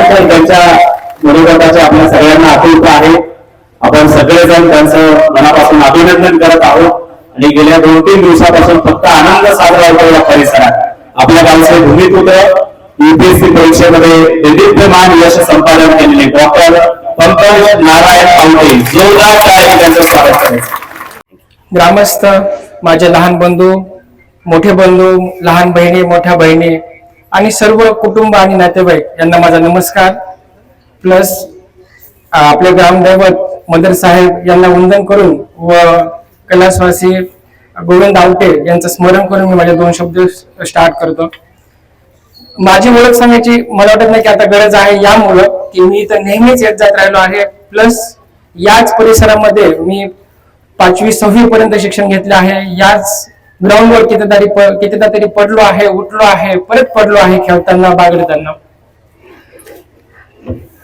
तरी त्यांच्या मनोगताचे आपल्या सगळ्यांना आठवत आहे. आपण सगळेजण त्यांचं मनापासून अभिनंदन करत आहोत. आणि गेल्या दोन तीन दिवसापासून फक्त आनंद साजरा होतो या परिसरात. आपल्या गावचे भूमिपुत्र युपीएससी परीक्षेमध्ये देदीप्यमान यश संपादन केलेले डॉक्टर पंकज नारायण पावटे जोरदार टाळ्यांनी त्यांचं स्वागत करायचं ग्रामस्थ माझे लहान बंधू मोठे बंधू लहान बहिणी मोठ्या बहिणी आणि सर्व कुटुंब आणि नातेवाईक यांना माझा नमस्कार. प्लस आपले ग्रामदैवत मदर साहेब यांना वंदन करून व कैलासवासी गोविंद आवटे यांचं स्मरण करून मी माझे दोन शब्द स्टार्ट करतो. माझी ओळख सांगायची मला वाटत नाही की आता गरज आहे यामुळं की मी तर नेहमीच येत जात राहिलो आहे. प्लस याच परिसरामध्ये मी पाचवी सहावी पर्यंत शिक्षण घेतलं आहे. याच ग्राउंडवर कितीतरी कितीदा तरी पडलो आहे उठलो आहे परत पडलो आहे खेळताना बागडताना.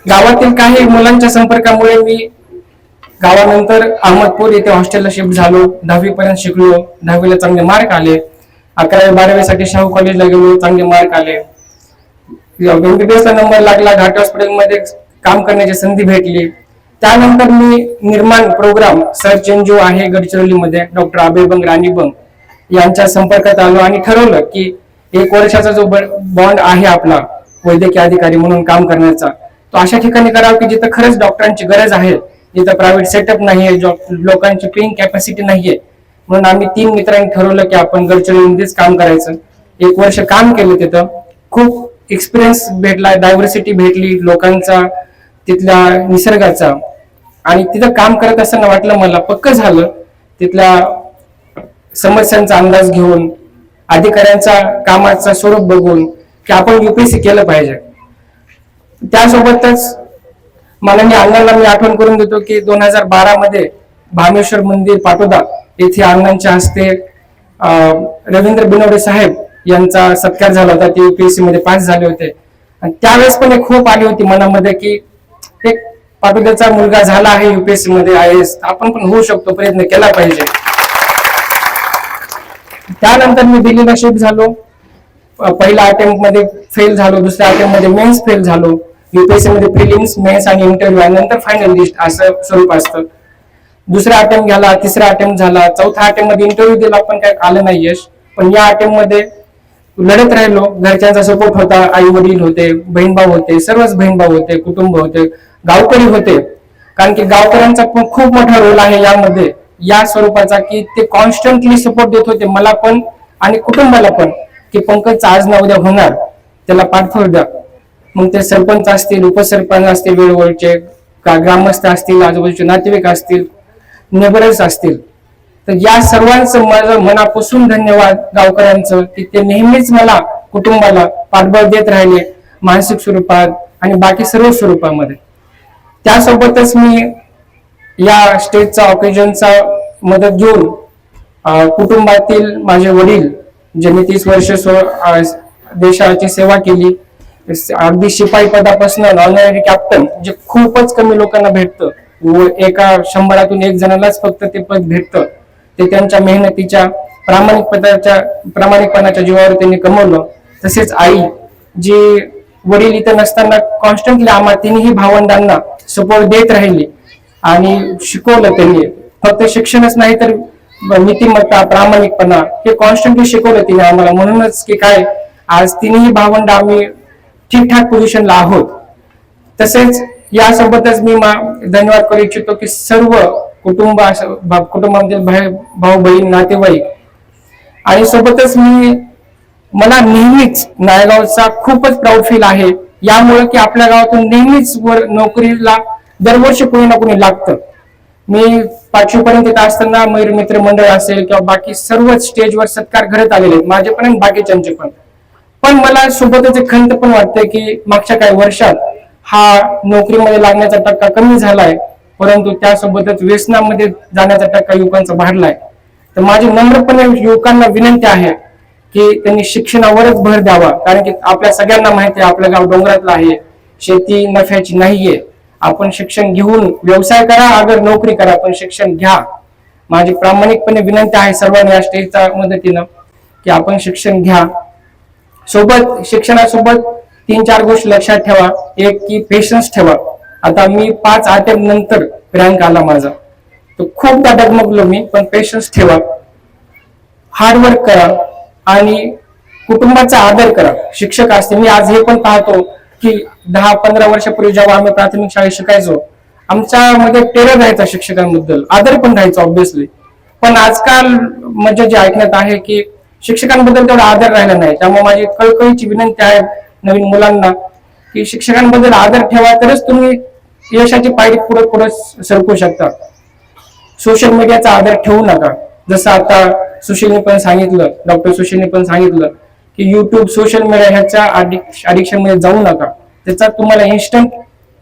गावातील काही मुलांच्या संपर्कामुळे मी गावानंतर अहमदपूर येथे हॉस्टेलला शिफ्ट झालो. दहावी पर्यंत शिकलो. दहावीला चांगले मार्क आले. अकरावी बारावीसाठी शाहू कॉलेजला गेलो. चांगले मार्क आले. एमबीबीएस नंबर लागला. घाट हॉस्पिटलमध्ये काम करण्याची संधी भेटली. त्यानंतर मी निर्माण प्रोग्राम सर्च एनजीओ आहे गडचिरोलीमध्ये. डॉक्टर अभयबंग राणीबंग यांच्या संपर्कात आलो आणि ठरवलं की एक वर्षाचा जो बॉन्ड आहे आपला वैद्यकीय अधिकारी म्हणून काम करण्याचा तो अशा ठिकाणी करावा की जिथं खरंच डॉक्टरांची गरज आहे जिथं प्रायव्हेट सेटअप नाहीये जॉ- लोकांची पेईंग कॅपॅसिटी नाहीये. म्हणून आम्ही तीन मित्रांनी ठरवलं की आपण गडचिरोलीमध्येच काम करायचं. एक वर्ष काम केलं तिथं. खूप एक्सपिरियन्स भेटला डायव्हर्सिटी भेटली लोकांचा तिथल्या निसर्गाचा. आणि तिथं काम करत असताना वाटलं मला पक्क झालं. तिथल्या समस्यांचा अंदाज घेऊन अधिकाऱ्यांचा कामाचा स्वरूप बघून की आपण युपीएससी केलं पाहिजे. त्यासोबतच माननीय मी अण्णांना मी आठवण करून देतो की दोन हजार बारा मध्ये भामेश्वर मंदिर पाटोदा येथे अण्णांच्या हस्ते रवींद्र बिनवडे साहेब यांचा सत्कार झाला होता. ते युपीएससी मध्ये पास झाले होते. आणि त्यावेळेस पण एक खूप आली होती मनामध्ये की एक पाटोद्याचा मुलगा झाला आहे युपीएससी मध्ये आय एस आपण पण होऊ शकतो प्रयत्न केला पाहिजे. त्यानंतर मी दिल्लीला शिफ्ट झालो. पहिल्या अटेम्प्टमध्ये फेल झालो दुसऱ्या अटेम्प्टमध्ये मेन्स फेल झालो. युपीएससी मध्ये प्रिलिम्स मेन्स आणि इंटरव्ह्यू आणि नंतर फायनल लिस्ट असं स्वरूप असतं. दुसरा अटेम्प्ट झाला तिसरा अटेम्प्ट झाला चौथा अटेम्प्टमध्ये इंटरव्ह्यू दिला पण काय आलं नाही यश. पण या अटेम्प्टमध्ये लढत राहिलो. घरच्यांचा सपोर्ट होता आई वडील होते बहीण भाऊ होते सर्वच बहीण भाऊ होते कुटुंब होते गावकरी होते. कारण की गावकऱ्यांचा पण खूप मोठा रोल आहे यामध्ये. या स्वरूपाचा की ते कॉन्स्टंटली सपोर्ट देत होते मला पण आणि कुटुंबाला पण की पंकजचा आज ना उद्या होणार त्याला पाठवू द्या. मग ते सरपंच असतील उपसरपंच असतील वेळोवेळचे का ग्रामस्थ असतील आजूबाजूचे नातेवाईक असतील नेबरर्स असतील. तर या सर्वांचं माझं मनापासून धन्यवाद गावकऱ्यांचं की ते नेहमीच मला कुटुंबाला पाठबळ देत राहिले मानसिक स्वरूपात आणि बाकी सर्व स्वरूपामध्ये. त्यासोबतच मी या स्टेजचा ऑकेजनचा मदत घेऊन कुटुंबातील माझे वडील ज्यांनी तीस वर्ष देशाची सेवा केली अगदी शिपाई पदापासून ऑनरी कॅप्टन जे खूपच कमी लोकांना भेटतं. व एका शंभरातून एक जणालाच फक्त ते पद भेटतं. ते त्यांच्या मेहनतीच्या प्रामाणिकपणाच्या प्रामाणिकपणाच्या जीवावर त्यांनी कमवलं. तसेच आई जी वडील इथं नसताना कॉन्स्टंटली आम्हा तिन्ही भावंडांना सपोर्ट देत राहिली. आणि शिकवलं त्यांनी. फक्त शिक्षणच नाही तर नीतिमत्ता प्रामाणिकपणा हे कॉन्स्टंटली शिकवलं तिने आम्हाला. म्हणूनच की काय आज तिन्ही भावंड आम्ही ठीकठाक पोझिशनला आहोत. तसेच यासोबतच मी मा- धन्यवाद करू इच्छितो की सर्व कुटुंब कुटुंबामधील भाई- भाऊ बहीण नातेवाईक आणि सोबतच मी मला नेहमीच नायगावचा खूपच प्राऊड फील आहे. यामुळे की आपल्या गावातून नेहमीच वर नोकरीला दरवर्षी कोणी ना कोणी लागतं. मी पाचवीपर्यंत येत असताना मयूर मित्र मंडळ असेल किंवा बाकी सर्वच स्टेजवर सत्कार घडत आलेले आहेत. माझे पण आणि बाकीच्यांचे पण. पण मला सोबतच एक खंत पण वाटते की मागच्या काही वर्षात हा नोकरीमध्ये लागण्याचा टक्का कमी झालाय परंतु त्यासोबतच व्यसनामध्ये जाण्याचा टक्का युवकांचा वाढलाय. तर माझी नम्रपणे युवकांना विनंती आहे की त्यांनी शिक्षणावरच भर द्यावा कारण की आपल्या सगळ्यांना माहिती आहे आपलं गाव डोंगरातलं आहे शेती नफ्याची नाहीये. आपण शिक्षण घेऊन व्यवसाय करा अगर नोकरी करा पण शिक्षण घ्या. माझी प्रामाणिकपणे विनंती आहे सर्वांनी या स्टेजच्या मदतीनं की आपण शिक्षण घ्या. सोबत शिक्षणासोबत तीन चार गोष्टी लक्षात ठेवा. एक की पेशन्स ठेवा. आता मी पाच अटेम्प नंतर रँक आला माझा. तो खूपदा डगमगलो मी पण पेशन्स ठेवा. हार्डवर्क करा आणि कुटुंबाचा आदर करा. शिक्षक असते मी आज हे पण पाहतो. की दहा पंधरा वर्षापूर्वी जेव्हा आम्ही प्राथमिक शाळेत शिकायचो आमच्यामध्ये टेरर राहायचा शिक्षकांबद्दल आदर पण राहायचा ऑब्विसली पण आजकाल म्हणजे जे ऐकण्यात आहे की शिक्षकांबद्दल तेवढा आदर राहिला नाही. त्यामुळे माझी कळकळीची विनंती आहे नवीन मुलांना की शिक्षकांबद्दल आदर ठेवा तरच तुम्ही यशाची पायरी पुढे पुढे सरकू शकता. सोशल मीडियाचा आदर ठेवू नका. जसं आता सुशीलने पण सांगितलं डॉक्टर सुशीलने पण सांगितलं की युट्यूब सोशल मीडिया ह्याच्या अडिक्शनमध्ये जाऊ नका. त्याचा तुम्हाला इन्स्टंट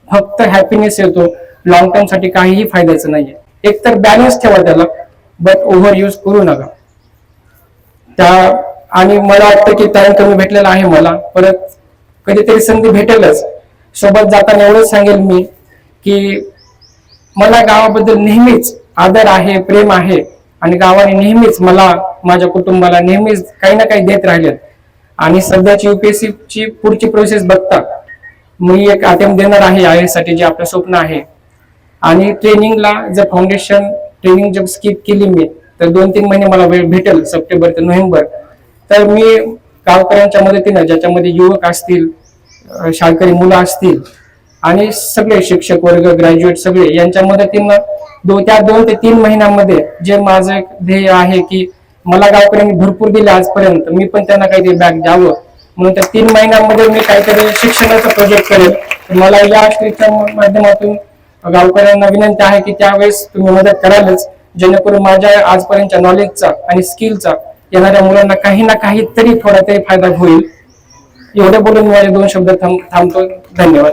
फक्त हॅपीनेस येतो. लॉंग टर्मसाठी काहीही फायद्याचं नाहीये. एक तर बॅलन्स ठेवा त्याला बट ओव्हर यूज करू नका. त्या आणि मला वाटतं की टाइम कमी भेटलेला आहे मला. परत कधीतरी संधी भेटेलच. सोबत जाताना एवढंच सांगेल मी की मला गावाबद्दल नेहमीच आदर आहे प्रेम आहे. आणि गावाने नेहमीच मला माझ्या कुटुंबाला नेहमीच काही ना काही देत राहिलेत. आणि सध्याची युपीएससी ची पुढची प्रोसेस बघता. मी एक अटेम्प्ट देणार आहे आयसाठी जे आपलं स्वप्न आहे. आणि ट्रेनिंगला जर फाउंडेशन ट्रेनिंग जर स्किप केली मी तर दोन तीन महिने मला वेळ भेटेल सप्टेंबर ते नोव्हेंबर. तर मी गावकऱ्यांच्या मदतीनं ज्याच्यामध्ये युवक असतील शाळकरी मुलं असतील आणि सगळे शिक्षक वर्ग ग्रॅज्युएट सगळे यांच्या मदतीनं दो त्या दोन ते तीन महिन्यामध्ये जे माझं ध्येय आहे की मला गावकऱ्यांनी भरपूर दिले आजपर्यंत. मी पण त्यांना काहीतरी बॅग द्यावं. म्हणून त्या तीन महिन्यामध्ये मी काहीतरी शिक्षणाचा प्रोजेक्ट करेल. तर मला या स्ट्रीटच्या माध्यमातून गावकऱ्यांना विनंती आहे की त्यावेळेस तुम्ही मदत करालच. जेणेकरून माझ्या आजपर्यंतच्या नॉलेजचा आणि स्किलचा येणाऱ्या मुलांना काही ना काही तरी थोडा तरी फायदा होईल. एवढं बोलून मी माझे दोन शब्द थांब थांबतो. धन्यवाद.